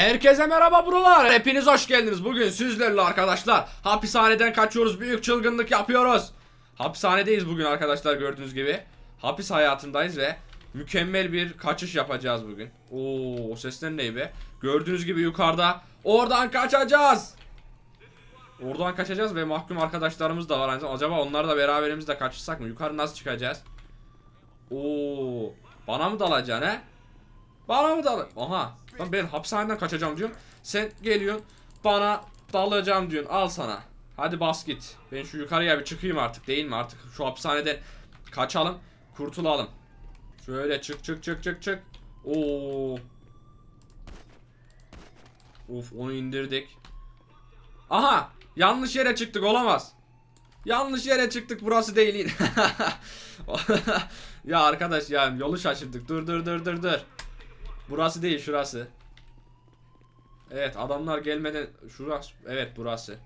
Herkese merhaba buralar. Hepiniz hoş geldiniz. Bugün sizlerle arkadaşlar hapishaneden kaçıyoruz. Büyük çılgınlık yapıyoruz. Hapishanedeyiz bugün arkadaşlar gördüğünüz gibi. Hapis hayatındayız ve mükemmel bir kaçış yapacağız bugün. Oo, sesler ne be? Gördüğünüz gibi yukarıda. Oradan kaçacağız. Oradan kaçacağız ve mahkum arkadaşlarımız da var. Acaba onlarla beraberimizle kaçırsak mı? Yukarı nasıl çıkacağız? Oo, bana mı dalacaksın he? Bana mı dal? Aha. Lan ben hapishaneden kaçacağım diyorum. Sen geliyorsun bana dalacağım diyorsun. Al sana. Hadi bas git. Ben şu yukarıya bir çıkayım artık değil mi? Artık şu hapishaneden kaçalım. Kurtulalım. Şöyle çık çık çık çık çık. Oo. Of onu indirdik. Aha! Yanlış yere çıktık olamaz. Yanlış yere çıktık burası değil. ya arkadaş ya yolu şaşırdık. Dur dur dur dur dur. Burası değil şurası. Evet adamlar gelmeden şurası evet burası.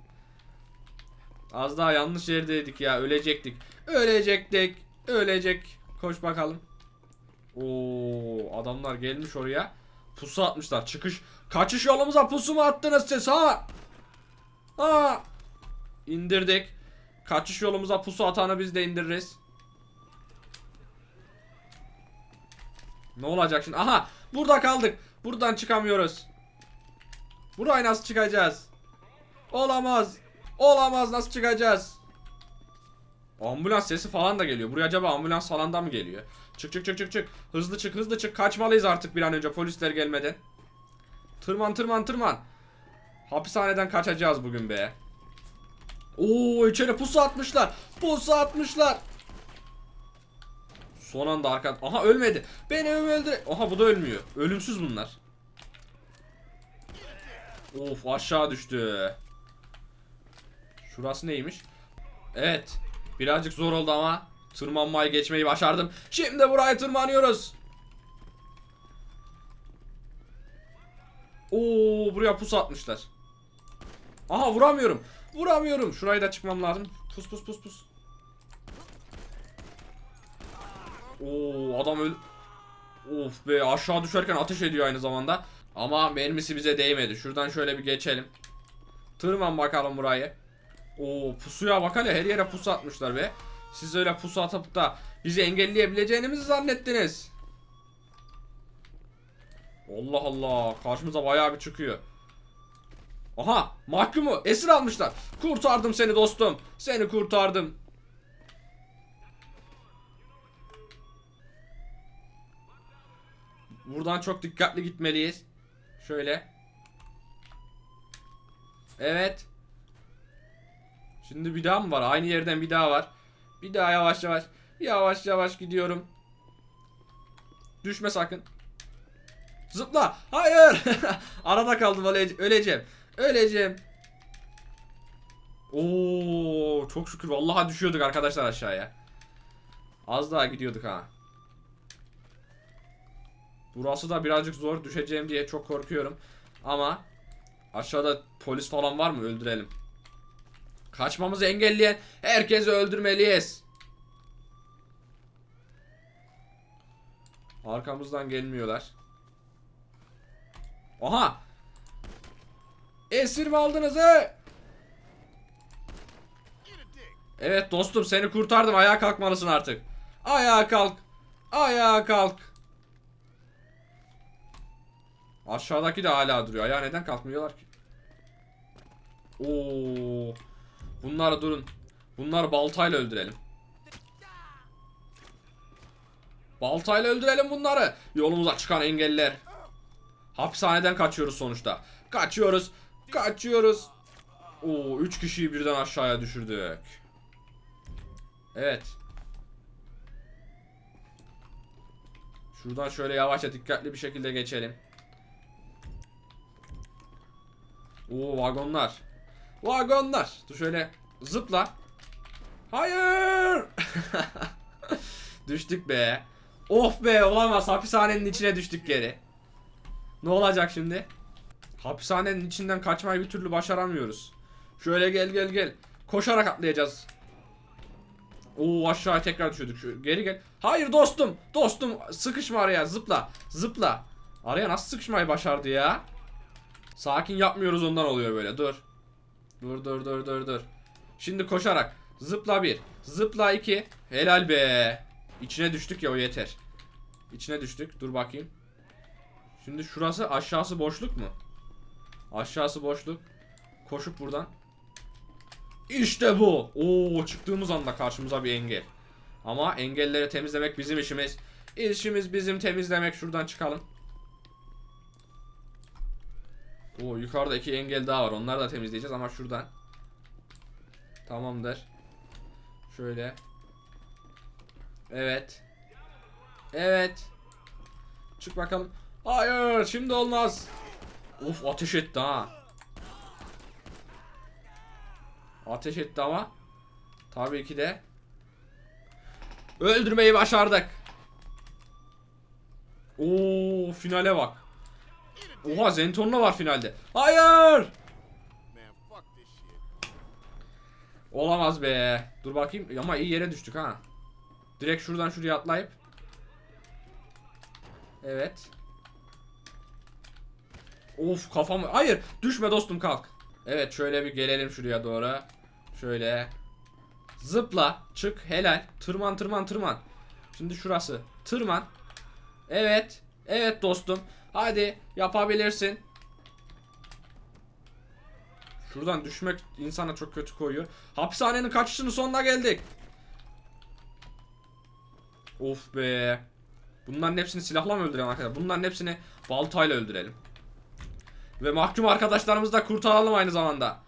Az daha yanlış yerdeydik ya ölecektik. Ölecektik. Ölecek. Koş bakalım. Oo adamlar gelmiş oraya. Pusu atmışlar. Çıkış kaçış yolumuza pusu mu attınız siz ha? Ha. İndirdik. Kaçış yolumuza pusu atanı biz de indiririz. Ne olacak şimdi? Aha! Burada kaldık. Buradan çıkamıyoruz. Buraya nasıl çıkacağız? Olamaz. Olamaz nasıl çıkacağız? Ambulans sesi falan da geliyor. Buraya acaba ambulans falan mı geliyor? Çık çık çık çık çık. Hızlı çık hızlı çık. Kaçmalıyız artık bir an önce polisler gelmeden. Tırman tırman tırman. Hapishaneden kaçacağız bugün be. Oo içeri pusu atmışlar. Pusu atmışlar. Son anda arka... Aha ölmedi. Beni öldü. Aha bu da ölmüyor. Ölümsüz bunlar. Of aşağı düştü. Şurası neymiş? Evet. Birazcık zor oldu ama tırmanmayı geçmeyi başardım. Şimdi buraya tırmanıyoruz. Oo buraya pus atmışlar. Aha vuramıyorum. Vuramıyorum. Şurayı da çıkmam lazım. Pus pus pus pus. Oo adam öl... Of be aşağı düşerken ateş ediyor aynı zamanda. Ama mermisi bize değmedi. Şuradan şöyle bir geçelim. Tırman bakalım burayı. Oo pusuya bak hele her yere pusu atmışlar be. Siz öyle pusu atıp da bizi engelleyebileceğinizi zannettiniz. Allah Allah karşımıza bayağı bir çıkıyor. Aha mahkumu esir almışlar. Kurtardım seni dostum. Seni kurtardım. Buradan çok dikkatli gitmeliyiz. Şöyle. Evet. Şimdi bir daha mı var? Aynı yerden bir daha var. Bir daha yavaş yavaş. Yavaş yavaş gidiyorum. Düşme sakın. Zıpla. Hayır. Arada kaldım öle- öleceğim. Öleceğim. Oo, çok şükür vallahi düşüyorduk arkadaşlar aşağıya. Az daha gidiyorduk ha. Burası da birazcık zor düşeceğim diye çok korkuyorum. Ama aşağıda polis falan var mı öldürelim. Kaçmamızı engelleyen herkesi öldürmeliyiz. Arkamızdan gelmiyorlar. Aha! Esir mi aldınız he? Evet dostum seni kurtardım. Ayağa kalkmalısın artık. Ayağa kalk. Ayağa kalk. Aşağıdaki de hala duruyor. Ayağa neden kalkmıyorlar ki? Oo. Bunlar durun. Bunları baltayla öldürelim. Baltayla öldürelim bunları. Yolumuza çıkan engeller. Hapishaneden kaçıyoruz sonuçta. Kaçıyoruz. Kaçıyoruz. Oo, 3 kişiyi birden aşağıya düşürdük. Evet. Şuradan şöyle yavaşça dikkatli bir şekilde geçelim. Oo vagonlar. Vagonlar. Dur şöyle zıpla. Hayır. düştük be. Of be olamaz hapishanenin içine düştük geri. Ne olacak şimdi? Hapishanenin içinden kaçmayı bir türlü başaramıyoruz. Şöyle gel gel gel. Koşarak atlayacağız. Oo aşağı tekrar düşürdük. Şu, geri gel. Hayır dostum. Dostum sıkışma araya zıpla. Zıpla. Araya nasıl sıkışmayı başardı ya? Sakin yapmıyoruz ondan oluyor böyle. Dur. Dur dur dur dur dur. Şimdi koşarak. Zıpla bir. Zıpla iki. Helal be. İçine düştük ya o yeter. İçine düştük. Dur bakayım. Şimdi şurası aşağısı boşluk mu? Aşağısı boşluk. Koşup buradan. İşte bu. Oo çıktığımız anda karşımıza bir engel. Ama engelleri temizlemek bizim işimiz. İşimiz bizim temizlemek. Şuradan çıkalım. Oo yukarıda iki engel daha var. Onları da temizleyeceğiz ama şuradan. Tamamdır. Şöyle. Evet. Evet. Çık bakalım. Hayır, şimdi olmaz. Of ateş etti ha. Ateş etti ama. Tabii ki de. Öldürmeyi başardık. Oo finale bak. Oha Zentorno var finalde. Hayır. Olamaz be. Dur bakayım ama iyi yere düştük ha. Direkt şuradan şuraya atlayıp. Evet. Of kafam. Hayır düşme dostum kalk. Evet şöyle bir gelelim şuraya doğru. Şöyle. Zıpla. Çık. Helal. Tırman tırman tırman. Şimdi şurası. Tırman. Evet. Evet dostum. Hadi yapabilirsin. Şuradan düşmek insana çok kötü koyuyor. Hapishanenin kaçışının sonuna geldik. Of be. Bunların hepsini silahla mı öldürelim arkadaşlar? Bunların hepsini baltayla öldürelim. Ve mahkum arkadaşlarımızı da kurtaralım aynı zamanda.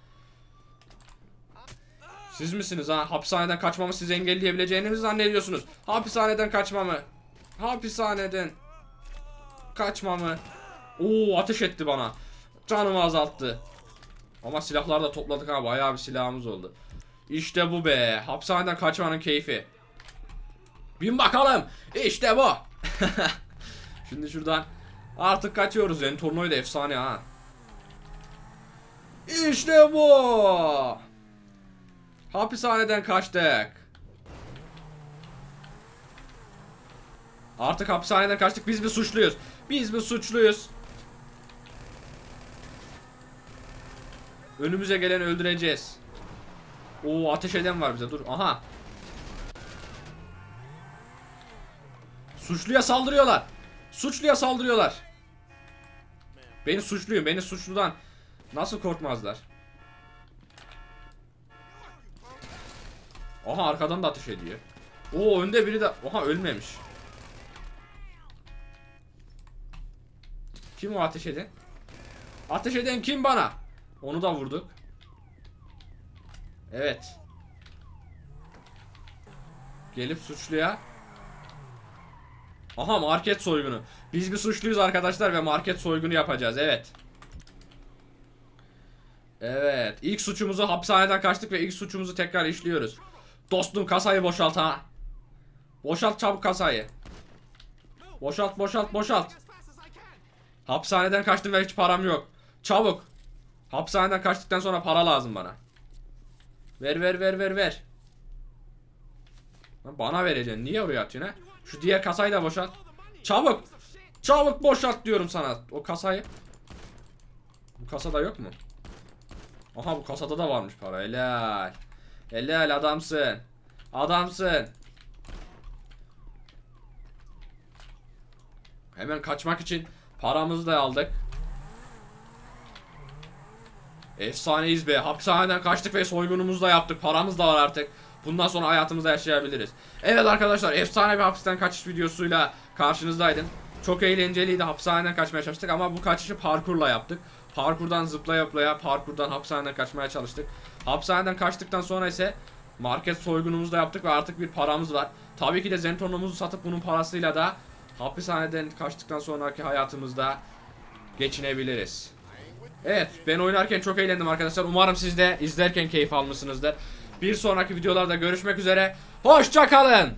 Siz misiniz ha? Hapishaneden kaçmamı siz engelleyebileceğinizi mi zannediyorsunuz? Hapishaneden kaçmamı. Hapishaneden kaçmamı. Oo ateş etti bana. Canımı azalttı. Ama silahları da topladık ha bayağı bir silahımız oldu. İşte bu be. Hapishaneden kaçmanın keyfi. Bin bakalım. İşte bu. Şimdi şuradan artık kaçıyoruz. Entorno'yu da efsane ha. İşte bu. Hapishaneden kaçtık. Artık hapishaneden kaçtık. Biz bir suçluyuz. Biz bir suçluyuz. Önümüze geleni öldüreceğiz. Oo ateş eden var bize. Dur. Aha. Suçluya saldırıyorlar. Suçluya saldırıyorlar. Beni suçluyum. Beni suçludan nasıl korkmazlar? Aha arkadan da ateş ediyor. Oo önde biri de Oha ölmemiş. Kim o ateş eden? Ateş eden kim bana? Onu da vurduk. Evet. Gelip suçluya. Aha market soygunu. Biz bir suçluyuz arkadaşlar ve market soygunu yapacağız. Evet. Evet. İlk suçumuzu hapishaneden kaçtık ve ilk suçumuzu tekrar işliyoruz. Dostum kasayı boşalt ha. Boşalt çabuk kasayı. Boşalt boşalt boşalt. Hapishaneden kaçtım ve hiç param yok. Çabuk. Hapishaneden kaçtıktan sonra para lazım bana. Ver ver ver ver ver. Lan Bana vereceksin. Niye oraya atıyorsun ha? Şu diğer kasayı da boşalt. Çabuk. Çabuk boşalt diyorum sana. O kasayı. Bu kasada yok mu? Aha bu kasada da varmış para. Helal. Helal adamsın. Adamsın. Hemen kaçmak için paramızı da aldık. Efsaneyiz be. Hapishaneden kaçtık ve soygunumuzu da yaptık. Paramız da var artık. Bundan sonra hayatımızda yaşayabiliriz. Evet arkadaşlar efsane bir hapisten kaçış videosuyla karşınızdaydım. Çok eğlenceliydi. Hapishaneden kaçmaya çalıştık ama bu kaçışı parkurla yaptık. Parkurdan zıplaya zıplaya parkurdan hapishaneden kaçmaya çalıştık. Hapishaneden kaçtıktan sonra ise market soygunumuzu da yaptık ve artık bir paramız var. Tabii ki de zentonumuzu satıp bunun parasıyla da hapishaneden kaçtıktan sonraki hayatımızda geçinebiliriz. Evet ben oynarken çok eğlendim arkadaşlar. Umarım siz de izlerken keyif almışsınızdır. Bir sonraki videolarda görüşmek üzere. Hoşça kalın.